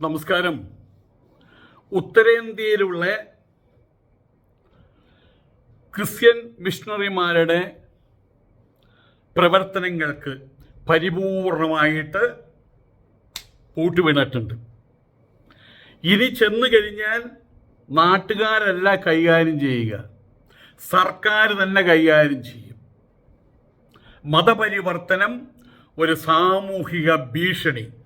നമസ്കാരം. ഉത്തരേന്ത്യയിലുള്ള ക്രിസ്ത്യൻ മിഷണറിമാരുടെ പ്രവർത്തനങ്ങൾക്ക് പരിപൂർണമായിട്ട് പൂട്ടുവീണിട്ടുണ്ട് ഇനി ചെന്നു കഴിഞ്ഞാൽ നാട്ടുകാരല്ല കൈകാര്യം ചെയ്യുക. സർക്കാർ തന്നെ കൈകാര്യം ചെയ്യും. മതപരിവർത്തനം ഒരു സാമൂഹിക ഭീഷണി.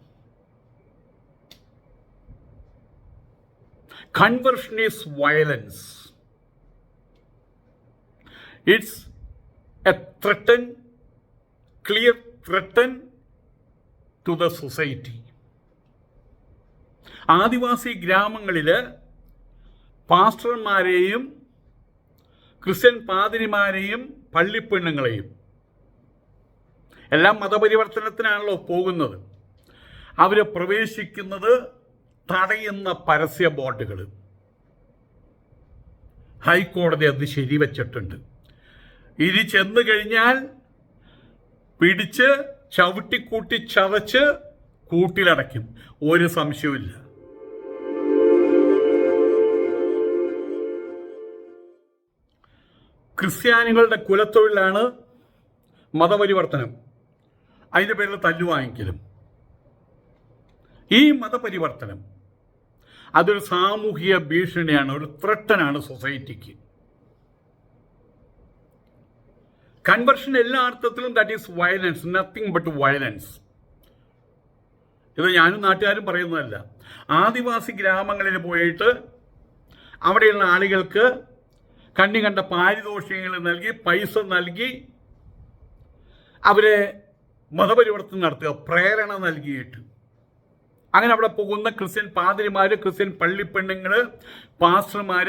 Conversion is violence. It's a threatening clear threatening to the society. Adivasi ഗ്രാമങ്ങളിൽ പാസ്റ്റർമാരെയും ക്രിസ്ത്യൻ പാതിരിമാരെയും പള്ളിപ്പെണ്ണുങ്ങളെയും എല്ലാം മതപരിവർത്തനത്തിനാണല്ലോ പോകുന്നത് അവർ പ്രവേശിക്കുന്നത് തടയുന്ന പരസ്യ ബോർഡുകൾ ഹൈക്കോടതി അത് ശരിവച്ചിട്ടുണ്ട്. ഇനി ചെന്ന് കഴിഞ്ഞാൽ പിടിച്ച് ചവിട്ടിക്കൂട്ടി ചതച്ച് കൂട്ടിലടയ്ക്കും. ഒരു സംശയവുമില്ല. ക്രിസ്ത്യാനികളുടെ കുലത്തൊഴിലാണ് മതപരിവർത്തനം. അതിന്റെ പേരിൽ തല്ലു ഈ മതപരിവർത്തനം അതൊരു സാമൂഹിക ഭീഷണിയാണ് ഒരു ത്രട്ടനാണ് സൊസൈറ്റിക്ക്. കൺവെർഷൻ എല്ലാ അർത്ഥത്തിലും that is violence nothing but violence ഇത് ഞാനും നാട്ടുകാരും പറയുന്നതല്ല. ആദിവാസി ഗ്രാമങ്ങളിൽ പോയിട്ട് അവിടെയുള്ള ആളുകൾക്ക് കണ്ണി കണ്ട പാരിതോഷികങ്ങൾ നൽകി പൈസ നൽകി അവരെ മതപരിവർത്തനം നടത്തുക പ്രേരണ നൽകിയിട്ട്. അങ്ങനെ അവിടെ പോകുന്ന ക്രിസ്ത്യൻ പാതിരിമാർ ക്രിസ്ത്യൻ പള്ളിപ്പെണ്ണുങ്ങൾ പാസ്റ്റർമാർ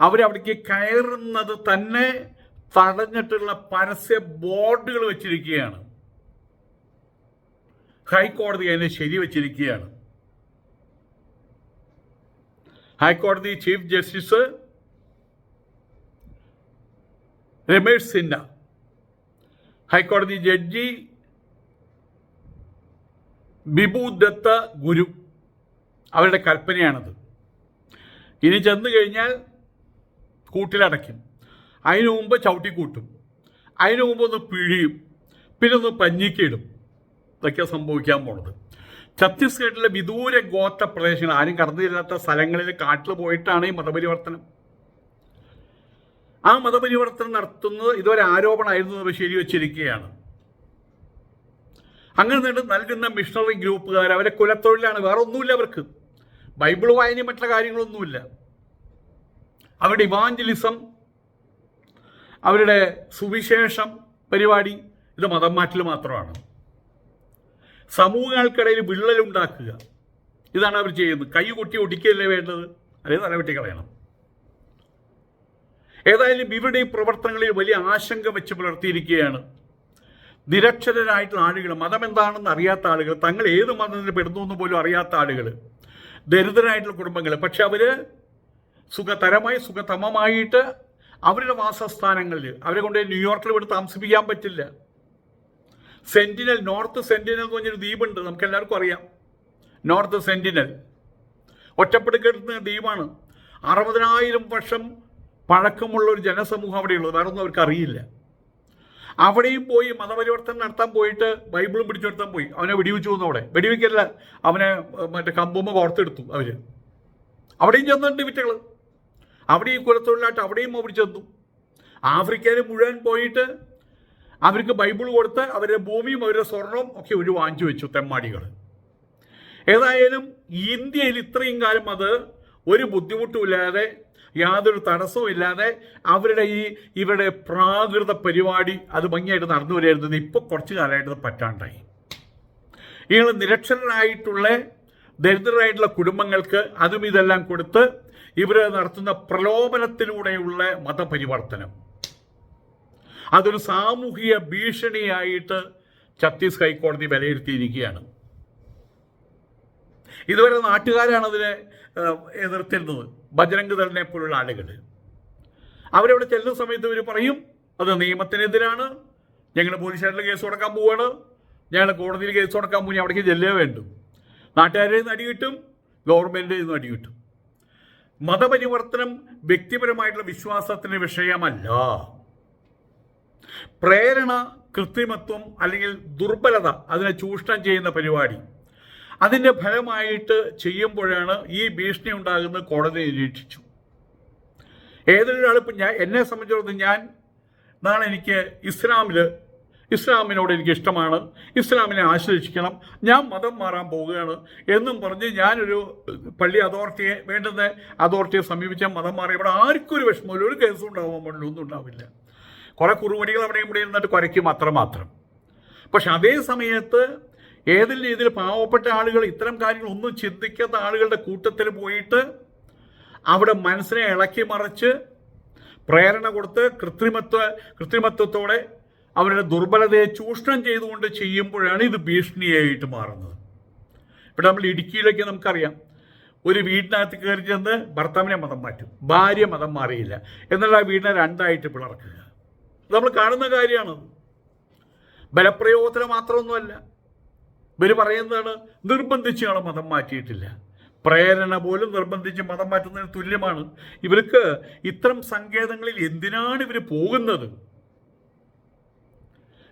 അവരവിടേക്ക് കയറുന്നത് തന്നെ തടഞ്ഞിട്ടുള്ള പരസ്യ ബോർഡുകൾ വെച്ചിരിക്കുകയാണ്. ഹൈക്കോടതി അതിനെ ശരിവച്ചിരിക്കുകയാണ് ഹൈക്കോടതി ചീഫ് ജസ്റ്റിസ് രമേഷ് സിൻഹ ഹൈക്കോടതി ജഡ്ജി ബിബു ഗുരു. അവരുടെ കൽപ്പനയാണത്. ഇനി ചെന്ന് കഴിഞ്ഞാൽ കൂട്ടിലടയ്ക്കും. അതിനു മുമ്പ് ചവിട്ടിക്കൂട്ടും. അതിനു മുമ്പ് ഒന്ന് പിഴിയും. പിന്നെ ഒന്ന് പഞ്ഞിക്കിടും. ഇതൊക്കെ സംഭവിക്കാൻ പോണത്. ഛത്തീസ്ഗഡിലെ വിദൂര ഗോത്ര പ്രദേശങ്ങൾ ആരും കടന്നു ചെല്ലാത്ത സ്ഥലങ്ങളിൽ കാട്ടിൽ പോയിട്ടാണ് ഈ മതപരിവർത്തനം. ആ മതപരിവർത്തനം നടത്തുന്നത് ഇതുവരെ ആരോപണമായിരുന്നു എന്ന് ശരിവച്ചിരിക്കുകയാണ് അങ്ങനെ നീണ്ട് നൽകുന്ന മിഷണറി ഗ്രൂപ്പുകാർ അവരെ കുലത്തൊഴിലാണ്. വേറെ ഒന്നുമില്ല അവർക്ക്. ബൈബിൾ വായനയും മറ്റുള്ള കാര്യങ്ങളൊന്നുമില്ല. അവരുടെ ഇവാഞ്ചലിസം അവരുടെ സുവിശേഷം പരിപാടി ഇത് മതം മാറ്റൽ മാത്രമാണ്. സമൂഹങ്ങൾക്കിടയിൽ വിള്ളലുണ്ടാക്കുക ഇതാണ് അവർ ചെയ്യുന്നത്. കൈ കൊട്ടി ഒടിക്കുകയല്ലേ വേണ്ടത്? അതേ തലവെട്ടി കളയണം. ഏതായാലും ഇവരുടെ പ്രവർത്തനങ്ങളിൽ വലിയ ആശങ്ക വെച്ച് പുലർത്തിയിരിക്കുകയാണ്. നിരക്ഷരരായിട്ടുള്ള ആളുകൾ മതം എന്താണെന്ന് അറിയാത്ത ആളുകൾ തങ്ങൾ ഏത് മതത്തിൽ പെടുന്നു എന്ന് പോലും അറിയാത്ത ആളുകൾ ദരിദ്രരായിട്ടുള്ള കുടുംബങ്ങൾ. പക്ഷെ അവർ സുഖതരമായി സുഖതമമായിട്ട് അവരുടെ വാസസ്ഥാനങ്ങളിൽ അവരെ കൊണ്ട് ന്യൂയോർക്കിൽ ഇവിടെ താമസിപ്പിക്കാൻ പറ്റില്ല. സെന്റിനൽ നോർത്ത് സെന്റിനൽ എന്ന് പറഞ്ഞൊരു ദ്വീപുണ്ട് നമുക്ക് എല്ലാവർക്കും അറിയാം. North sentinel. ഒറ്റപ്പെടുക്കുന്ന ദ്വീപാണ്. അറുപതിനായിരം വർഷം പഴക്കമുള്ള ഒരു ജനസമൂഹം അവിടെയുള്ളത് വേറെ ഒന്നും അവർക്ക് അറിയില്ല അവിടെയും പോയി മതപരിവർത്തനം നടത്താൻ പോയിട്ട് ബൈബിളും പിടിച്ചെടുത്താൻ പോയി. അവനെ വെടിവെച്ചു വന്നു അവിടെ. വെടിവെക്കല്ല അവനെ മറ്റേ കമ്പുമ്മ കോർത്തെടുത്തു അവർ. അവിടെയും ചെന്നിട്ടുണ്ട് വിറ്റകൾ അവിടെയും കുലത്തൊഴിലായിട്ട് അവിടെയും അവർ ചെന്നു. ആഫ്രിക്കയിൽ മുഴുവൻ പോയിട്ട് അവർക്ക് ബൈബിൾ കൊടുത്ത് അവരുടെ ഭൂമിയും അവരുടെ സ്വർണവും ഒക്കെ ഒരു വാങ്ങിച്ചു വെച്ചു തെമ്മാടികൾ. ഏതായാലും ഇന്ത്യയിൽ ഇത്രയും കാലം അത് ഒരു ബുദ്ധിമുട്ടുമില്ലാതെ യാതൊരു തടസ്സവും ഇല്ലാതെ അവരുടെ ഈ ഇവരുടെ പ്രാകൃത പരിപാടി അത് ഭംഗിയായിട്ട് നടന്നു വരികയായിരുന്നു. ഇപ്പോൾ കുറച്ച് കാലമായിട്ട് പറ്റാണ്ടായി. ഇയാൾ നിരക്ഷരനായിട്ടുള്ള ദരിദ്രരായിട്ടുള്ള കുടുംബങ്ങൾക്ക് അതും ഇതെല്ലാം കൊടുത്ത് ഇവർ നടത്തുന്ന പ്രലോഭനത്തിലൂടെയുള്ള മതപരിവർത്തനം. അതൊരു സാമൂഹിക ഭീഷണിയായിട്ട് ഛത്തീസ് ഹൈക്കോടതി വിലയിരുത്തിയിരിക്കുകയാണ്. ഇതുവരെ നാട്ടുകാരാണ് അതിനെ എതിർത്തിരുന്നത് ബജരംഗ് ദളിനെ പോലുള്ള ആളുകൾ. അവരവിടെ ചെല്ലുന്ന സമയത്ത് ഇവർ പറയും അത് നിയമത്തിനെതിരാണ്. ഞങ്ങൾ പോലീസ് സ്റ്റേഷനിൽ കേസ് കൊടുക്കാൻ പോവാണ്. ഞങ്ങൾ കോടതിയിൽ കേസ് കൊടുക്കാൻ പോയി അവിടേക്ക് ചെല്ലേ വേണ്ടു. നാട്ടുകാരിൽ നിന്ന് അടി കിട്ടും ഗവൺമെന്റിൽ നിന്ന് അടി കിട്ടും. മതപരിവർത്തനം വ്യക്തിപരമായിട്ടുള്ള വിശ്വാസത്തിന് വിഷയമല്ല. പ്രേരണ കൃത്രിമത്വം അല്ലെങ്കിൽ ദുർബലത അതിനെ ചൂഷണം ചെയ്യുന്ന പരിപാടി. അതിന്റെ ഫലമായിട്ട് ചെയ്യുമ്പോഴാണ് ഈ ഭീഷണി ഉണ്ടാകുന്നത് കോടതി നിരീക്ഷിച്ചു. ഏതൊരാൾ ഞാൻ എന്നെ സംബന്ധിച്ചിടത്തോളം ഞാൻ നാളെ എനിക്ക് ഇസ്ലാമിൽ ഇസ്ലാമിനോട് എനിക്ക് ഇഷ്ടമാണ് ഇസ്ലാമിനെ ആശ്രയിക്കണം ഞാൻ മതം മാറാൻ പോവുകയാണ് എന്നും പറഞ്ഞ് ഞാനൊരു പള്ളി അതോറിറ്റിയെ വേണ്ടുന്ന അതോറിറ്റിയെ സമീപിച്ച മതം മാറി. ഇവിടെ ആർക്കും ഒരു വിഷമമില്ല ഒരു കേസും ഉണ്ടാവാൻ പാടില്ല ഒന്നും ഉണ്ടാവില്ല. കുറേ കുറുമടികൾ അവിടെയും ഇവിടെ ഇരുന്നിട്ട് കുരയ്ക്കും അത്രമാത്രം. പക്ഷെ അതേ സമയത്ത് ഏതെങ്കിലും രീതിയിൽ പാവപ്പെട്ട ആളുകൾ ഇത്തരം കാര്യങ്ങൾ ഒന്നും ചിന്തിക്കാത്ത ആളുകളുടെ കൂട്ടത്തിൽ പോയിട്ട് അവിടെ മനസ്സിനെ ഇളക്കി മറിച്ച് പ്രേരണ കൊടുത്ത് കൃത്രിമത്വ കൃത്രിമത്വത്തോടെ അവരുടെ ദുർബലതയെ ചൂഷണം ചെയ്തുകൊണ്ട് ചെയ്യുമ്പോഴാണ് ഇത് ഭീഷണിയായിട്ട് മാറുന്നത്. ഇവിടെ നമ്മൾ ഇടുക്കിയിലേക്ക് നമുക്കറിയാം. ഒരു വീടിനകത്ത് കയറി ചെന്ന് ഭർത്താവിനെ മതം മാറ്റും. ഭാര്യ മതം മാറിയില്ല. എന്നുള്ള ആ വീടിനെ രണ്ടായിട്ട് പിളർക്കുക. നമ്മൾ കാണുന്ന കാര്യമാണത് ബലപ്രയോഗത്തിന് മാത്രമൊന്നുമല്ല. ഇവർ പറയുന്നതാണ് നിർബന്ധിച്ച് ആളെ മതം മാറ്റിയിട്ടില്ല. പ്രേരണ പോലും നിർബന്ധിച്ച് മതം മാറ്റുന്നതിന് തുല്യമാണ്. ഇവർക്ക് ഇത്തരം സങ്കേതങ്ങളിൽ എന്തിനാണ് ഇവർ പോകുന്നത്?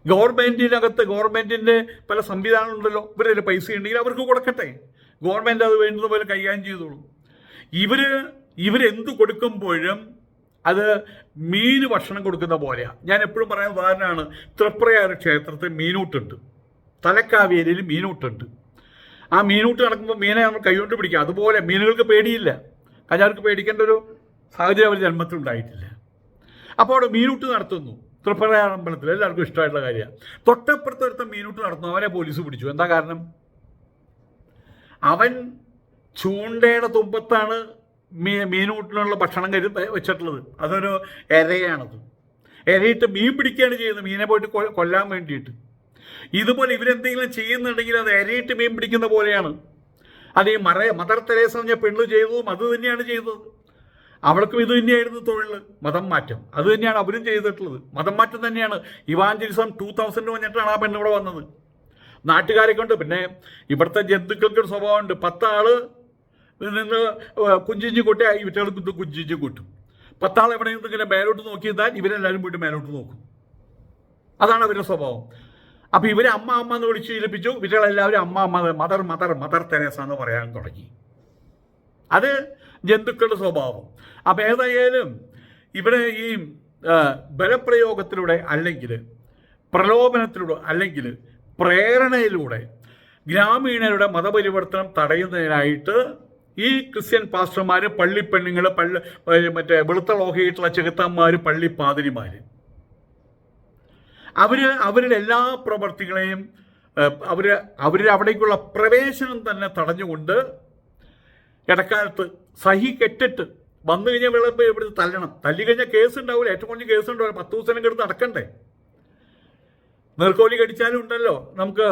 ഗവൺമെന്റിനകത്ത് ഗവൺമെന്റിന്റെ പല സംവിധാനങ്ങളുണ്ടല്ലോ ഇവരുടെ പൈസ ഉണ്ടെങ്കിൽ അവർക്ക് കൊടുക്കട്ടെ. ഗവൺമെന്റ് അത് വേണ്ടതുപോലെ കൈകാര്യം ചെയ്തോളൂ. ഇവർ ഇവരെന്ത് കൊടുക്കുമ്പോഴും അത് മീന് ഭക്ഷണം കൊടുക്കുന്ന പോലെയാണ് ഞാൻ എപ്പോഴും പറയാൻ ഉദാഹരണമാണ് തൃപ്രയാർ ക്ഷേത്രത്തിൽ മീനൂട്ടുണ്ട്. തലക്കാവേരിയിൽ മീനൂട്ടുണ്ട്. ആ മീനൂട്ട് നടക്കുമ്പോൾ മീനെ നമ്മൾ കൈകൊണ്ട് പിടിക്കുക അതുപോലെ മീനുകൾക്ക് പേടിയില്ല. കഞ്ഞാർക്ക് പേടിക്കേണ്ട ഒരു സാഹചര്യം അവർ ജന്മത്തിൽ ഉണ്ടായിട്ടില്ല. അപ്പോൾ അവിടെ മീനൂട്ട് നടത്തുന്നു. തൃപ്രയാർ അമ്പലത്തിൽ എല്ലാവർക്കും ഇഷ്ടമായിട്ടുള്ള കാര്യമാണ്. തൊട്ടപ്പുറത്ത് ഒരുത്തം മീനൂട്ട് നടത്തുന്നു അവനെ പോലീസ് പിടിച്ചു. എന്താ കാരണം? അവൻ ചൂണ്ടയുടെ തുമ്പത്താണ് മീ മീനൂട്ടിനുള്ള ഭക്ഷണം കരു വെച്ചിട്ടുള്ളത്. അതൊരു എരയാണത്. എരയിട്ട് മീൻ പിടിക്കുകയാണ് ചെയ്യുന്നത്. മീനെ പോയിട്ട് കൊല്ലാൻ വേണ്ടിയിട്ട്. ഇതുപോലെ ഇവരെന്തെങ്കിലും ചെയ്യുന്നുണ്ടെങ്കിൽ അത് എരയിട്ട് മീൻ പിടിക്കുന്ന പോലെയാണ്. അത് ഈ മറ മദർ തെരേസ പറഞ്ഞ പെണ്ണ് ചെയ്തതും അത് തന്നെയാണ് ചെയ്തത്. അവൾക്കും ഇത് തന്നെയായിരുന്നു തൊഴിൽ മതം മാറ്റം. അത് തന്നെയാണ് അവരും ചെയ്തിട്ടുള്ളത്. മതം മാറ്റം തന്നെയാണ്. ഇവാഞ്ചലിസം ടൂ തൗസൻഡ് വന്നിട്ടാണ് ആ പെണ്ണ് ഇവിടെ വന്നത്. നാട്ടുകാരെ കൊണ്ട് പിന്നെ ഇവിടുത്തെ ജന്തുക്കൾക്ക് ഒരു സ്വഭാവമുണ്ട്. പത്താൾ നിന്ന് കുഞ്ചിഞ്ചി കൂട്ടി ഇവറ്റകൾക്ക് കുഞ്ചിഞ്ചി കൂട്ടും. പത്താൾ എവിടെ നിന്ന് ഇങ്ങനെ മേലോട്ട് നോക്കിയിരുന്നാൽ ഇവരെല്ലാവരും പോയിട്ട് മേലോട്ട് നോക്കും. അതാണ് അവരുടെ സ്വഭാവം. അപ്പൊ ഇവരെ അമ്മ അമ്മ എന്ന് വിളിച്ച് ശീലിപ്പിച്ചു. ഇവരെല്ലാവരും അമ്മ അമ്മ മദർ മദർ മദർ തെരേസ എന്ന് പറയാൻ തുടങ്ങി. അത് ജന്തുക്കളുടെ സ്വഭാവം. അപ്പൊ ഏതായാലും ഇവിടെ ഈ ബലപ്രയോഗത്തിലൂടെ അല്ലെങ്കിൽ പ്രലോഭനത്തിലൂടെ അല്ലെങ്കിൽ പ്രേരണയിലൂടെ ഗ്രാമീണരുടെ മതപരിവർത്തനം തടയുന്നതിനായിട്ട് ഈ ക്രിസ്ത്യൻ പാസ്റ്റർമാർ പള്ളിപ്പെണ്ണുങ്ങൾ പള്ളി മറ്റേ വെളുത്ത ലോഹയിട്ടുള്ള ചെകുത്തന്മാർ പള്ളി പാതിരിമാർ അവർ അവരുടെ എല്ലാ പ്രവർത്തികളെയും അവർ അവർ അവരുടെ അവിടേക്കുള്ള പ്രവേശനം തന്നെ തടഞ്ഞുകൊണ്ട് ഇടക്കാലത്ത് സഹി കെട്ടിട്ട് വന്നു കഴിഞ്ഞാൽ വിളമ്പ് ഇവിടുത്തെ തല്ലണം. തല്ലി കഴിഞ്ഞാൽ കേസ് ഉണ്ടാവില്ല ഏറ്റവും കുറഞ്ഞ കേസ് ഉണ്ടാവില്ല പത്ത് ദിവസം കിടന്ന് നടക്കണ്ടേ? നീർക്കോലി കടിച്ചാലും ഉണ്ടല്ലോ. നമുക്ക്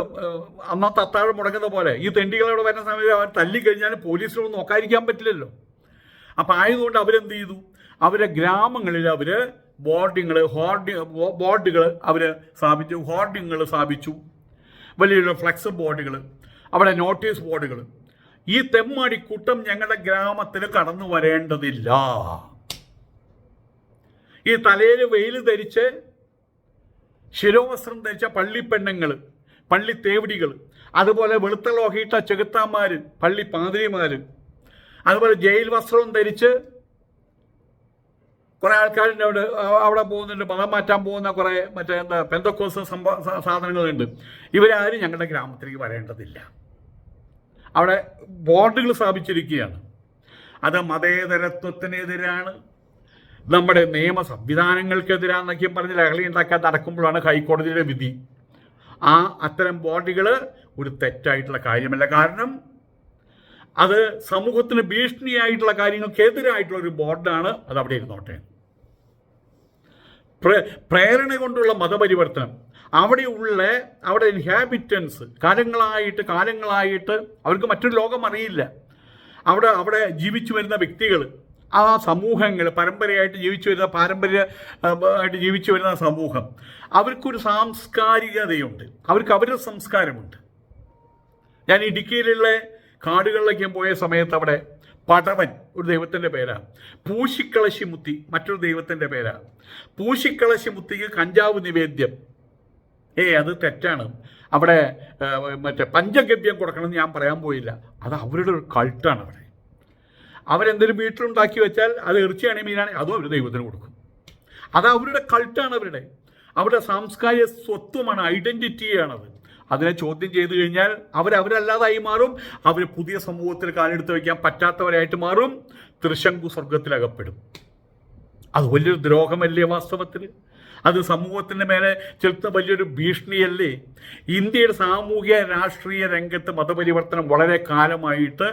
അന്നത്തെ അത്താഴം മുടങ്ങുന്ന പോലെ. ഈ തെണ്ടികളോട് വരുന്ന സമയത്ത് അവർ തല്ലി കഴിഞ്ഞാൽ പോലീസിനൊന്നും നോക്കാതിരിക്കാൻ പറ്റില്ലല്ലോ. അപ്പം ആയതുകൊണ്ട് അവരെന്ത് ചെയ്തു? അവരെ ഗ്രാമങ്ങളിൽ അവർ ബോർഡിങ്ങൾ ഹോർഡി ബോർഡുകൾ അവർ സ്ഥാപിച്ചു ഹോർഡിങ്ങൾ സ്ഥാപിച്ചു. വലിയ ഫ്ലെക്സ് ബോർഡുകൾ അവിടെ നോട്ടീസ് ബോർഡുകൾ. ഈ തെമ്മാടിക്കൂട്ടം ഞങ്ങളുടെ ഗ്രാമത്തിൽ കടന്നു വരേണ്ടതില്ല. ഈ തലയിൽ വെയിൽ ധരിച്ച് ശിരോവസ്ത്രം ധരിച്ച പള്ളിപ്പെണ്ണുങ്ങൾ പള്ളി തേവടികൾ അതുപോലെ വെളുത്ത ലോഹിയിട്ട ചെകുത്താന്മാർ പള്ളി പാതിരിമാർ അതുപോലെ ജയിൽ വസ്ത്രവും ധരിച്ച് കുറെ ആൾക്കാരുണ്ട് അവിടെ അവിടെ പോകുന്നുണ്ട്. മതം മാറ്റാൻ പോകുന്ന കുറെ മറ്റേ എന്താ പെന്തക്കോസ് സാധനങ്ങളുണ്ട്. ഇവരാരും ഞങ്ങളുടെ ഗ്രാമത്തിലേക്ക് വരേണ്ടതില്ല. അവിടെ ബോർഡുകൾ സ്ഥാപിച്ചിരിക്കുകയാണ്. അത് മതേതരത്വത്തിനെതിരാണ്. നമ്മുടെ നിയമ സംവിധാനങ്ങൾക്കെതിരാന്നൊക്കെ പറഞ്ഞ് ലഹളി ഉണ്ടാക്കാൻ നടക്കുമ്പോഴാണ് ഹൈക്കോടതിയുടെ വിധി. ആ അത്തരം ബോർഡുകൾ ഒരു തെറ്റായിട്ടുള്ള കാര്യമല്ല. കാരണം അത് സമൂഹത്തിന് ഭീഷണിയായിട്ടുള്ള കാര്യങ്ങൾക്കെതിരായിട്ടുള്ള ഒരു ബോർഡാണ് അത് അവിടെ ഇരുന്നോട്ടെ. പ്രേരണ കൊണ്ടുള്ള മതപരിവർത്തനം. അവിടെയുള്ള അവിടെ ഇൻഹാബിറ്റൻസ് കാലങ്ങളായിട്ട് കാലങ്ങളായിട്ട് അവർക്ക് മറ്റൊരു ലോകം അറിയില്ല. അവിടെ അവിടെ ജീവിച്ചു വരുന്ന വ്യക്തികൾ ആ സമൂഹങ്ങൾ പരമ്പരയായിട്ട് ജീവിച്ചു വരുന്ന പാരമ്പര്യ ആയിട്ട് ജീവിച്ചു വരുന്ന സമൂഹം അവർക്കൊരു സാംസ്കാരികതയുണ്ട്. അവർക്ക് അവരുടെ സംസ്കാരമുണ്ട്. ഞാൻ ഇടുക്കിയിലുള്ള കാടുകളിലേക്ക് പോയ സമയത്ത് അവിടെ പടവൻ ഒരു ദൈവത്തിന്റെ പേരാണ് പൂശിക്കളശിമുത്തി മറ്റൊരു ദൈവത്തിന്റെ പേരാണ് പൂശിക്കളശിമുത്തിക്ക് കഞ്ചാവ് നിവേദ്യം. ഏ അത് തെറ്റാണ്. അവിടെ മറ്റേ പഞ്ചഗവ്യം കൊടുക്കണമെന്ന് ഞാൻ പറയാൻ പോയില്ല. അത് അവരുടെ ഒരു കൾട്ടാണ് അവിടെ അവരെന്തെങ്കിലും വീട്ടിലുണ്ടാക്കി വെച്ചാൽ അത് ഇറച്ചിയാണെങ്കിൽ മീനാണെങ്കിൽ അതും അവർ ദൈവത്തിന് കൊടുക്കും. അത് അവരുടെ കൾട്ടാണ് അവരുടെ. അവരുടെ സാംസ്കാരിക സ്വത്വമാണ് ഐഡന്റിറ്റിയാണത് അതിനെ ചോദ്യം ചെയ്തു കഴിഞ്ഞാൽ അവർ അവരല്ലാതായി മാറും. അവർ പുതിയ സമൂഹത്തിൽ കാലെടുത്ത് വയ്ക്കാൻ പറ്റാത്തവരായിട്ട് മാറും. തൃശങ്കു സ്വർഗത്തിലകപ്പെടും അത് വലിയൊരു ദ്രോഹമല്ലേ വാസ്തവത്തിൽ? അത് സമൂഹത്തിന്റെ മേലെ ചെലുത്തുന്ന വലിയൊരു ഭീഷണിയല്ലേ? ഇന്ത്യയുടെ സാമൂഹിക രാഷ്ട്രീയ രംഗത്ത് മതപരിവർത്തനം വളരെ കാലമായിട്ട്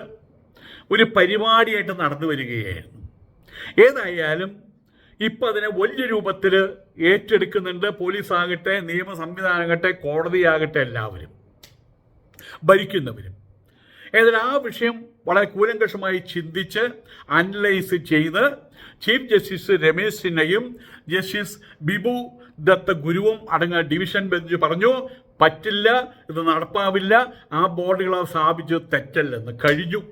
ഒരു പരിപാടിയായിട്ട് നടന്നു വരികയായിരുന്നു. ഏതായാലും ഇപ്പം അതിനെ വലിയ രൂപത്തിൽ ഏറ്റെടുക്കുന്നുണ്ട് പോലീസ് ആകട്ടെ നിയമ സംവിധാനമാകട്ടെ കോടതിയാകട്ടെ എല്ലാവരും. ഭരിക്കുന്നവരും. ഏതായാലും ആ വിഷയം വളരെ കൂലങ്കഷമായി ചിന്തിച്ച് അനലൈസ് ചെയ്ത് ചീഫ് ജസ്റ്റിസ് രമേശ് സിൻഹയും ജസ്റ്റിസ് ബിബു ദത്ത ഗുരുവും അടങ്ങുന്ന ഡിവിഷൻ ബെഞ്ച് പറഞ്ഞു പറ്റില്ല ഇത് നടപ്പാവില്ല ആ ബോർഡുകളെ സ്ഥാപിച്ചത് തെറ്റല്ലെന്ന്. കഴിഞ്ഞു.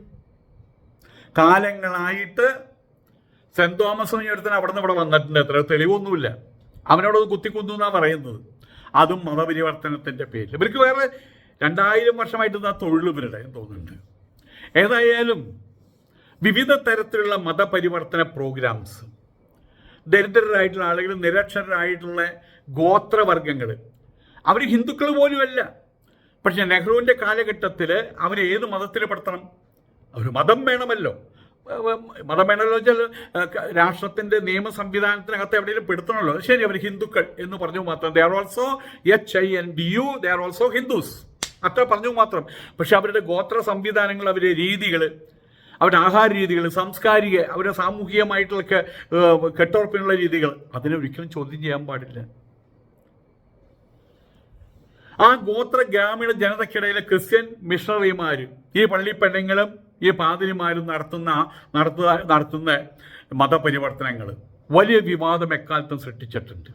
കാലങ്ങളായിട്ട് സെന്റ് തോമസ് ഒരുത്തൻ അവിടെ നിന്ന് ഇവിടെ വന്നിട്ടുണ്ട്. അത്ര തെളിവൊന്നുമില്ല. അവനോട് കുത്തിക്കുന്നു എന്നാണ് പറയുന്നത്. അതും മതപരിവർത്തനത്തിന്റെ പേരിൽ ഇവർക്ക് വേറെ രണ്ടായിരം വർഷമായിട്ട് ആ തൊഴിൽ ഇവരുടെ തോന്നുന്നുണ്ട്. ഏതായാലും വിവിധ തരത്തിലുള്ള മതപരിവർത്തന പ്രോഗ്രാംസ് ദരിദ്രരായിട്ടുള്ള ആളുകൾ നിരക്ഷരായിട്ടുള്ള ഗോത്രവർഗങ്ങൾ അവർ ഹിന്ദുക്കൾ പോലുമല്ല. പക്ഷെ നെഹ്റുവിന്റെ കാലഘട്ടത്തിൽ അവരെ ഏത് മതത്തിൽ പെടുത്തണം? ഒരു മതം വേണമല്ലോ. ഏഹ് മതം വേണമല്ലോ വെച്ചാൽ രാഷ്ട്രത്തിന്റെ നിയമ സംവിധാനത്തിനകത്ത് എവിടെയെങ്കിലും പെടുത്തണമല്ലോ ശരി അവർ ഹിന്ദുക്കൾ എന്ന് പറഞ്ഞു മാത്രം. They are also H I N D U they are also Hindus അത്ര പറഞ്ഞു മാത്രം. പക്ഷെ അവരുടെ ഗോത്ര സംവിധാനങ്ങൾ അവരുടെ രീതികൾ അവരുടെ ആഹാര രീതികൾ സാംസ്കാരിക അവരുടെ സാമൂഹികമായിട്ടുള്ള കെട്ടുറപ്പിനുള്ള രീതികൾ അതിനെ ഒരിക്കലും ചോദ്യം ചെയ്യാൻ പാടില്ല. ആ ഗോത്ര ഗ്രാമീണ ജനതയ്ക്കിടയിലെ ക്രിസ്ത്യൻ മിഷണറിമാർ ഈ പള്ളിപ്പെണ്ണുങ്ങളും ഈ പാതിരിമാരും നടത്തുന്ന നടത്തുക നടത്തുന്ന മതപരിവർത്തനങ്ങൾ വലിയ വിവാദം എക്കാലത്തും സൃഷ്ടിച്ചിട്ടുണ്ട്.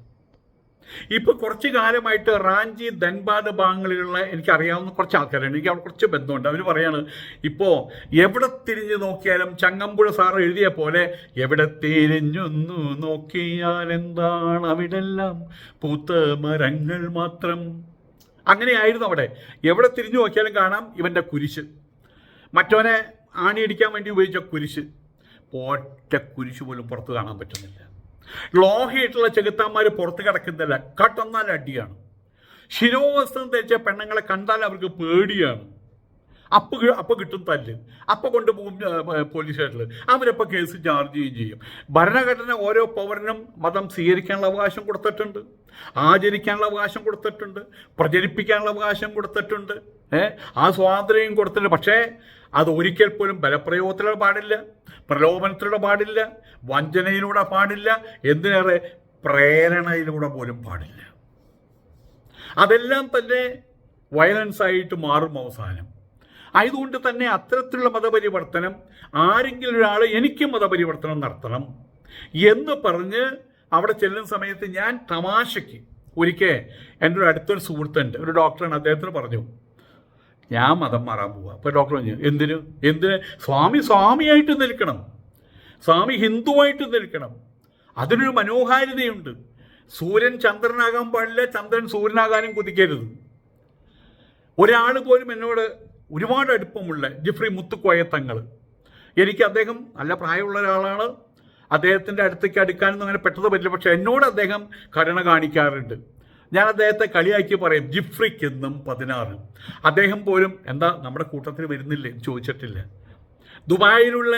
ഇപ്പൊ കുറച്ച് കാലമായിട്ട് റാഞ്ചി ധൻബാദ് ഭാഗങ്ങളിലുള്ള എനിക്ക് അറിയാവുന്ന കുറച്ച് ആൾക്കാരുണ്ട്. എനിക്ക് അവിടെ കുറച്ച് ബന്ധമുണ്ട്. അവർ പറയാണ് ഇപ്പോ എവിടെ തിരിഞ്ഞു നോക്കിയാലും ചങ്ങമ്പുഴ സാർ എഴുതിയ പോലെ എവിടെ തിരിഞ്ഞൊന്നു നോക്കിയാൽ എന്താണ് അവിടെല്ലാം പൂത്ത മരങ്ങൾ മാത്രം? അങ്ങനെയായിരുന്നു അവിടെ. എവിടെ തിരിഞ്ഞു നോക്കിയാലും കാണാം ഇവന്റെ കുരിശ്. മറ്റവനെ ആണിയടിക്കാൻ വേണ്ടി ഉപയോഗിച്ച കുരിശ്. ഒറ്റ കുരിശ് പോലും പുറത്ത് കാണാൻ പറ്റുന്നില്ല. ലോഹയായിട്ടുള്ള ചെകുത്താന്മാർ പുറത്ത് കിടക്കുന്നില്ല കട്ടെന്നാൽ അടിയാണ് ശിരോവസ്ത്രം തേച്ച പെണ്ണുങ്ങളെ കണ്ടാൽ അവർക്ക് പേടിയാണ്. അപ്പ അപ്പം കിട്ടും തല്ല്. അപ്പം കൊണ്ടുപോകും പോലീസ് സ്റ്റേഷനിൽ അവരപ്പോൾ കേസ് ചാർജ് ചെയ്യുകയും ചെയ്യും. ഭരണഘടന ഓരോ പൗരനും മതം സ്വീകരിക്കാനുള്ള അവകാശം കൊടുത്തിട്ടുണ്ട്. ആചരിക്കാനുള്ള അവകാശം കൊടുത്തിട്ടുണ്ട്. പ്രചരിപ്പിക്കാനുള്ള അവകാശം കൊടുത്തിട്ടുണ്ട്. ഏഹ് ആ സ്വാതന്ത്ര്യം കൊടുത്തിട്ടുണ്ട്. പക്ഷേ അത് ഒരിക്കൽ പോലും ബലപ്രയോഗത്തിലൂടെ പാടില്ല പ്രലോഭനത്തിലൂടെ പാടില്ല വഞ്ചനയിലൂടെ പാടില്ല എന്തിനേറെ പ്രേരണയിലൂടെ പോലും പാടില്ല. അതെല്ലാം തന്നെ വയലൻസ് ആയിട്ട് മാറും അവസാനം. ആയതുകൊണ്ട് തന്നെ അത്തരത്തിലുള്ള മതപരിവർത്തനം ആരെങ്കിലും ഒരാൾ എനിക്ക് മതപരിവർത്തനം നടത്തണം എന്ന് പറഞ്ഞ് അവിടെ ചെല്ലുന്ന സമയത്ത് ഞാൻ തമാശയ്ക്ക് ഒരിക്കൽ എന്റെ ഒരു അടുത്തൊരു സുഹൃത്തുണ്ട് ഒരു ഡോക്ടറാണ് അദ്ദേഹത്തിന് പറഞ്ഞു ഞാൻ മതം മാറാൻ പോവാ. അപ്പോൾ ഡോക്ടർ പറഞ്ഞു എന്തിനു? എന്തിന്? സ്വാമി സ്വാമിയായിട്ട് നിൽക്കണം. സ്വാമി ഹിന്ദുവായിട്ട് നിൽക്കണം. അതിനൊരു മനോഹാരിതയുണ്ട്. സൂര്യൻ ചന്ദ്രനാകാൻ പാടില്ല ചന്ദ്രൻ സൂര്യനാകാനും കുതിക്കരുത്. ഒരാൾ പോലും എന്നോട് ഒരുപാട് അടുപ്പമുള്ള ജിഫ്രി മുത്തുക്കോയ തങ്ങൾ. എനിക്ക് അദ്ദേഹം നല്ല പ്രായമുള്ള ഒരാളാണ്. അദ്ദേഹത്തിന്റെ അടുത്തേക്ക് അടുക്കാനൊന്നും അങ്ങനെ പെട്ടെന്ന് പറ്റില്ല. പക്ഷേ എന്നോട് അദ്ദേഹം കരുണ കാണിക്കാറുണ്ട്. ഞാൻ അദ്ദേഹത്തെ കളിയാക്കി പറയും ജിഫ്രിക്ക് എന്നും പതിനാറ്. അദ്ദേഹം പോലും എന്താ നമ്മുടെ കൂട്ടത്തിൽ വരുന്നില്ലേ ചോദിച്ചിട്ടില്ല. ദുബായിലുള്ള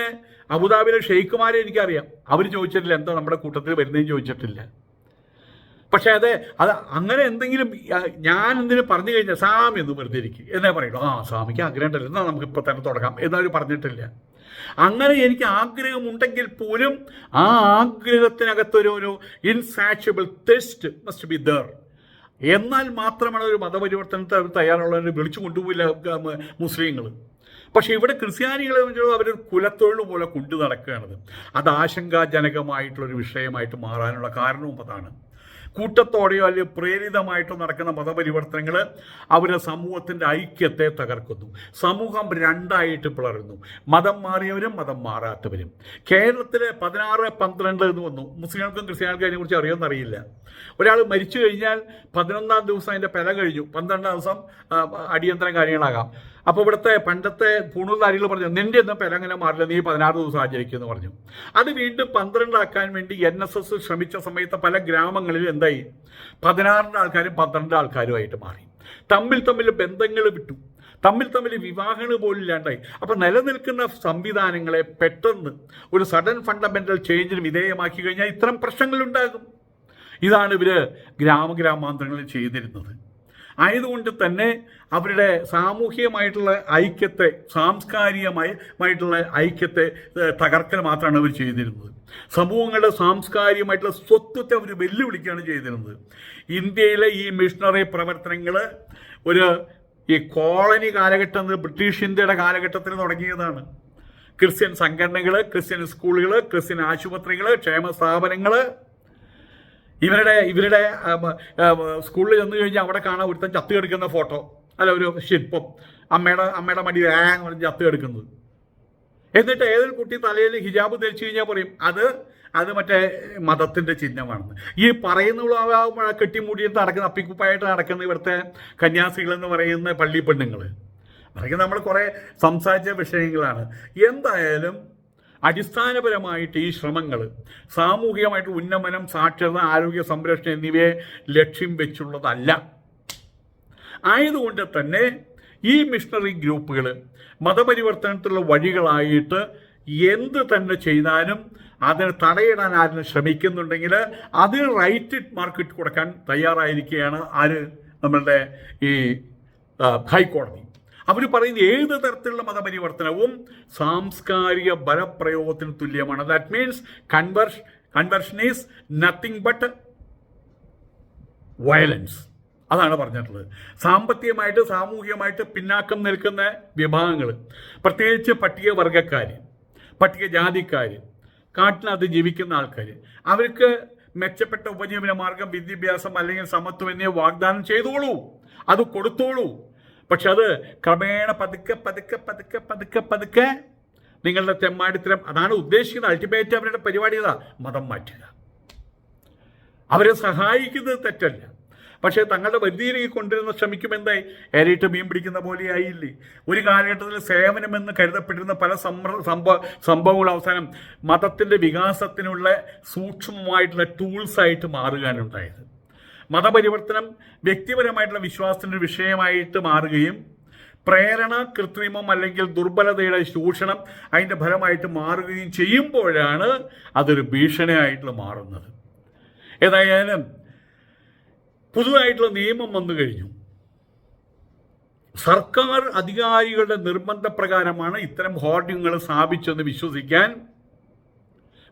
അബുദാബിയിലെ ഷെയ്ഖുമാരെ എനിക്കറിയാം. അവർ ചോദിച്ചിട്ടില്ല എന്താ നമ്മുടെ കൂട്ടത്തിൽ വരുന്നതെന്ന് ചോദിച്ചിട്ടില്ല. പക്ഷേ അത് അത് അങ്ങനെ എന്തെങ്കിലും ഞാൻ എന്തിനു പറഞ്ഞു കഴിഞ്ഞാൽ സ്വാമി എന്ന് വെറുതെ ഇരിക്കും. എന്നേ പറയുള്ളൂ ആ സ്വാമിക്ക് ആഗ്രഹം ഉണ്ടല്ലോ എന്നാൽ നമുക്ക് ഇപ്പോൾ തന്നെ തുടങ്ങാം എന്നവർ പറഞ്ഞിട്ടില്ല. അങ്ങനെ എനിക്ക് ആഗ്രഹമുണ്ടെങ്കിൽ പോലും ആ ആഗ്രഹത്തിനകത്തൊരു ഒരു insatiable thirst must be there എന്നാൽ മാത്രമാണ് ഒരു മതപരിവർത്തനത്തെ അവർ തയ്യാറുള്ളവർ വിളിച്ചു കൊണ്ടുപോയില്ല മുസ്ലിങ്ങൾ പക്ഷേ ഇവിടെ ക്രിസ്ത്യാനികളെ അവരൊരു കുലത്തൊഴിൽ പോലെ കൊണ്ടു നടക്കുകയാണത്. അത് ആശങ്കാജനകമായിട്ടുള്ളൊരു വിഷയമായിട്ട് മാറാനുള്ള കാരണവും അതാണ്. കൂട്ടത്തോടെയോ അല്ലെങ്കിൽ പ്രേരിതമായിട്ടോ നടക്കുന്ന മതപരിവർത്തനങ്ങൾ അവരുടെ സമൂഹത്തിന്റെ ഐക്യത്തെ തകർക്കുന്നു. സമൂഹം രണ്ടായിട്ട് പിളരുന്നു മതം മാറിയവരും മതം മാറാത്തവരും. കേരളത്തിലെ പതിനാറ് പന്ത്രണ്ട് എന്ന് വന്നു. മുസ്ലിങ്ങൾക്കും ക്രിസ്ത്യാനികൾക്കും അതിനെക്കുറിച്ച് അറിയുമെന്നറിയില്ല ഒരാൾ മരിച്ചു കഴിഞ്ഞാൽ പതിനൊന്നാം ദിവസം അതിന്റെ പെല കഴിഞ്ഞു. പന്ത്രണ്ടാം ദിവസം അടിയന്തരം കാര്യങ്ങളാകാം. അപ്പോൾ ഇവിടുത്തെ പണ്ടത്തെ പൂണൂർദാരികൾ പറഞ്ഞു നിന്റെ ഒന്നും അങ്ങനെ മാറില്ല നീ പതിനാറ് ദിവസം ആചരിക്കുമെന്ന് പറഞ്ഞു. അത് വീണ്ടും പന്ത്രണ്ടാക്കാൻ വേണ്ടി എൻ എസ് എസ് ശ്രമിച്ച സമയത്ത് പല ഗ്രാമങ്ങളിൽ എന്തായി? പതിനാറിന്റെ ആൾക്കാരും പന്ത്രണ്ട് ആൾക്കാരുമായിട്ട് മാറി. തമ്മിൽ തമ്മിൽ ബന്ധങ്ങൾ വിട്ടു. തമ്മിൽ തമ്മിൽ വിവാഹങ്ങൾ പോലും ഇല്ലാണ്ടായി. അപ്പോൾ നിലനിൽക്കുന്ന സംവിധാനങ്ങളെ പെട്ടെന്ന് ഒരു സഡൻ ഫണ്ടമെന്റൽ ചേഞ്ചിന് വിധേയമാക്കി കഴിഞ്ഞാൽ ഇത്തരം പ്രശ്നങ്ങളുണ്ടാകും ഇതാണ് ഇവർ ഗ്രാമഗ്രാമാന്തരങ്ങളിൽ ചെയ്തിരുന്നത്. ആയതുകൊണ്ട് തന്നെ അവരുടെ സാമൂഹികമായിട്ടുള്ള ഐക്യത്തെ സാംസ്കാരികമായിട്ടുള്ള ഐക്യത്തെ തകർക്കൽ മാത്രമാണ് അവർ ചെയ്തിരുന്നത്. സമൂഹങ്ങളുടെ സാംസ്കാരികമായിട്ടുള്ള സ്വത്വത്തെ അവർ വെല്ലുവിളിക്കുകയാണ് ചെയ്തിരുന്നത്. ഇന്ത്യയിലെ ഈ മിഷണറി പ്രവർത്തനങ്ങൾ ഒരു ഈ കോളനി കാലഘട്ടം ബ്രിട്ടീഷ് ഇന്ത്യയുടെ കാലഘട്ടത്തിൽ തുടങ്ങിയതാണ്. ക്രിസ്ത്യൻ സംഘടനകൾ ക്രിസ്ത്യൻ സ്കൂളുകൾ ക്രിസ്ത്യൻ ആശുപത്രികൾ ക്ഷേമ സ്ഥാപനങ്ങൾ ഇവരുടെ ഇവരുടെ സ്കൂളിൽ ചെന്ന് കഴിഞ്ഞാൽ അവിടെ കാണാൻ ഒരുത്തൻ ചത്ത് കിടക്കുന്ന ഫോട്ടോ. അല്ല ഒരു ശില്പം. അമ്മയുടെ അമ്മയുടെ മടി വേഗം എന്ന് പറഞ്ഞ് ചത്ത് കിടക്കുന്നത്. എന്നിട്ട് ഏതൊരു കുട്ടി തലയിൽ ഹിജാബ് ധരിച്ചു കഴിഞ്ഞാൽ പറയും അത് അത് മറ്റേ മതത്തിന്റെ ചിഹ്നമാണെന്ന്. ഈ പറയുന്ന കെട്ടിമൂടിയിട്ട് നടക്കുന്ന അപ്പിക്കുപ്പായിട്ട് നടക്കുന്ന ഇവിടുത്തെ കന്യാസികളെന്ന് പറയുന്ന പള്ളി പെണ്ണുങ്ങൾ അതൊക്കെ നമ്മൾ കുറേ സംസാരിച്ച വിഷയങ്ങളാണ്. എന്തായാലും അടിസ്ഥാനപരമായിട്ട് ഈ ശ്രമങ്ങൾ സാമൂഹികമായിട്ട് ഉന്നമനം സാക്ഷരത ആരോഗ്യ സംരക്ഷണം എന്നിവയെ ലക്ഷ്യം വെച്ചുള്ളതല്ല. ആയതുകൊണ്ട് തന്നെ ഈ മിഷണറി ഗ്രൂപ്പുകൾ മതപരിവർത്തനത്തിലുള്ള വഴികളായിട്ട് എന്ത് തന്നെ ചെയ്താലും അതിന് തടയിടാൻ ആരും ശ്രമിക്കുന്നുണ്ടെങ്കിൽ അത് റൈറ്റ് മാർക്കറ്റ് കൊടുക്കാൻ തയ്യാറായിരിക്കുകയാണ് ആര്? നമ്മളുടെ ഈ ഹൈക്കോടതി. അവർ പറയുന്ന ഏത് തരത്തിലുള്ള മതപരിവർത്തനവും സാംസ്കാരിക ബലപ്രയോഗത്തിന് തുല്യമാണ്. That means conversion conversion is nothing but violence അതാണ് പറഞ്ഞിട്ടുള്ളത്. സാമ്പത്തികമായിട്ട് സാമൂഹികമായിട്ട് പിന്നാക്കം നിൽക്കുന്ന വിഭാഗങ്ങൾ പ്രത്യേകിച്ച് പട്ടികവർഗക്കാർ പട്ടികജാതിക്കാർ കാട്ടിനകത്ത് ജീവിക്കുന്ന ആൾക്കാർ അവർക്ക് മെച്ചപ്പെട്ട ഉപജീവന മാർഗം വിദ്യാഭ്യാസം അല്ലെങ്കിൽ സമത്വം എന്നിവ വാഗ്ദാനം ചെയ്തോളൂ. അത് കൊടുത്തോളൂ. പക്ഷെ അത് ക്രമേണ പതുക്കെ പതുക്കെ പതുക്കെ പതുക്കെ പതുക്കെ നിങ്ങളുടെ തെമ്മാടിത്തരം അതാണ് ഉദ്ദേശിക്കുന്നത്. അൾട്ടിമേറ്റ് അവരുടെ പരിപാടി ഇതാ മതം മാറ്റുക. അവരെ സഹായിക്കുന്നത് തെറ്റല്ല. പക്ഷേ തങ്ങളുടെ വരുതിയിലേക്ക് കൊണ്ടുവരുന്ന ശ്രമിക്കുമെന്നേ ഏറിയിട്ട് മീൻ പിടിക്കുന്ന പോലെ ആയില്ലേ? ഒരു കാലഘട്ടത്തിൽ സേവനമെന്ന് കരുതപ്പെട്ടിരുന്ന പല സംഭ സംഭവ സംഭവങ്ങൾ അവസാനം മതത്തിന്റെ വികാസത്തിനുള്ള സൂക്ഷ്മമായിട്ടുള്ള ടൂൾസായിട്ട് മാറുകയാണ് ഉണ്ടായത്. മതപരിവർത്തനം വ്യക്തിപരമായിട്ടുള്ള വിശ്വാസത്തിന്റെ ഒരു വിഷയമായിട്ട് മാറുകയും പ്രേരണ കൃത്രിമം അല്ലെങ്കിൽ ദുർബലതയുടെ ചൂഷണം അതിന്റെ ഫലമായിട്ട് മാറുകയും ചെയ്യുമ്പോഴാണ് അതൊരു ഭീഷണിയായിട്ട് മാറുന്നത്. ഏതായാലും പുതുതായിട്ടുള്ള നിയമം വന്നു കഴിഞ്ഞു. സർക്കാർ അധികാരികളുടെ നിർബന്ധപ്രകാരമാണ് ഇത്തരം ഹോർഡിങ്ങുകൾ സ്ഥാപിച്ചെന്ന് വിശ്വസിക്കാൻ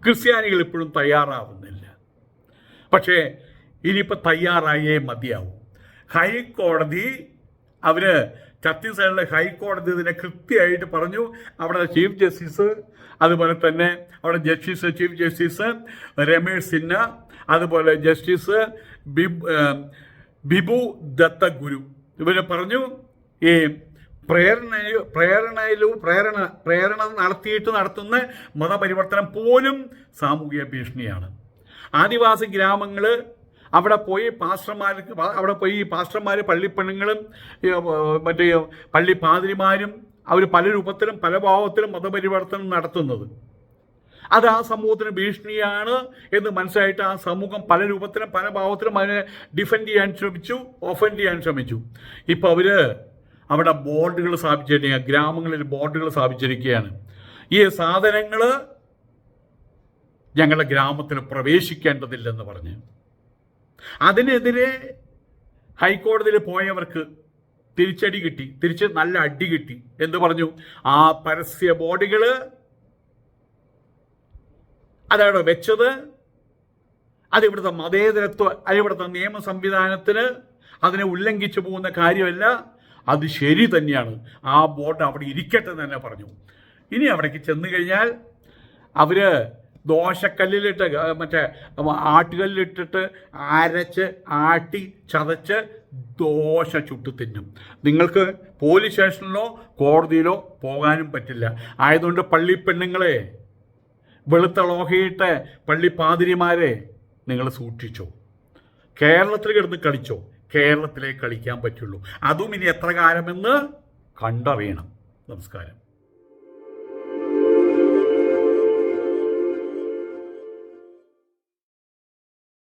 ക്രിസ്ത്യാനികൾ ഇപ്പോഴും തയ്യാറാവുന്നില്ല. പക്ഷേ ഇനിയിപ്പോൾ തയ്യാറായേ മതിയാവും. ഹൈക്കോടതി അവർ ഛത്തീസ്ഗഡിലെ ഹൈക്കോടതി ഇതിനെ കൃത്യമായിട്ട് പറഞ്ഞു. അവിടെ ചീഫ് ജസ്റ്റിസ് അതുപോലെ തന്നെ അവിടെ justice chief justice Ramesh Sinha അതുപോലെ ജസ്റ്റിസ് ബിബ് ബിബു ദത്ത ഗുരു ഇവർ പറഞ്ഞു ഈ പ്രേരണ പ്രേരണയിലും പ്രേരണ പ്രേരണ നടത്തിയിട്ട് നടത്തുന്ന മതപരിവർത്തനം പോലും സാമൂഹിക ഭീഷണിയാണ്. ആദിവാസി ഗ്രാമങ്ങൾ അവിടെ പോയി പാസ്റ്റർമാർക്ക് അവിടെ പോയി ഈ പാസ്റ്റർമാർ പള്ളിപ്പെണ്ണുങ്ങളും മറ്റേ പള്ളി പാതിരിമാരും അവർ പല രൂപത്തിലും പല ഭാവത്തിലും മതപരിവർത്തനം നടത്തുന്നത്. അത് ആ സമൂഹത്തിന് ഭീഷണിയാണ് എന്ന് മനസ്സിലായിട്ട് ആ സമൂഹം പല രൂപത്തിലും പല ഭാവത്തിലും അതിനെ ഡിഫെൻഡ് ചെയ്യാൻ ശ്രമിച്ചു ഒഫൻഡ് ചെയ്യാൻ ശ്രമിച്ചു. ഇപ്പോൾ അവർ അവിടെ ബോർഡുകൾ സ്ഥാപിച്ചിരിക്കുക ഗ്രാമങ്ങളിൽ ബോർഡുകൾ സ്ഥാപിച്ചിരിക്കുകയാണ്. ഈ സാധനങ്ങൾ ഞങ്ങളുടെ ഗ്രാമത്തിൽ പ്രവേശിക്കേണ്ടതില്ലെന്ന് പറഞ്ഞ്. അതിനെതിരെ ഹൈക്കോടതിയിൽ പോയവർക്ക് തിരിച്ചടി കിട്ടി തിരിച്ച് നല്ല അടി കിട്ടി എന്ന് പറഞ്ഞു. ആ പരസ്യ ബോർഡുകൾ അതവിടെ വെച്ചത്. അത് ഇവിടുത്തെ മതേതരത്വ അതിവിടുത്തെ നിയമ സംവിധാനത്തിന് അതിനെ ഉല്ലംഘിച്ചു പോകുന്ന കാര്യമല്ല അത് ശരി തന്നെയാണ്. ആ ബോർഡ് അവിടെ ഇരിക്കട്ടെ എന്ന് തന്നെ പറഞ്ഞു. ഇനി അവിടേക്ക് ചെന്ന് കഴിഞ്ഞാൽ അവർ ദോശക്കല്ലിലിട്ട് മറ്റേ ആട്ടുകല്ലിട്ടിട്ട് അരച്ച് ആട്ടി ചതച്ച് ദോശ ചുട്ടു തിന്നും. നിങ്ങൾക്ക് പോലീസ് സ്റ്റേഷനിലോ കോടതിയിലോ പോകാനും പറ്റില്ല. ആയതുകൊണ്ട് പള്ളി പെണ്ണുങ്ങളെ വെളുത്ത ലോഹയിട്ട് പള്ളി പാതിരിമാരെ നിങ്ങൾ സൂക്ഷിച്ചോ. കേരളത്തിൽ കിടന്ന് കളിച്ചോ. കേരളത്തിലേ കളിക്കാൻ പറ്റുള്ളൂ. അതും ഇനി എത്ര കാലമെന്ന് കണ്ടറിയണം. നമസ്കാരം.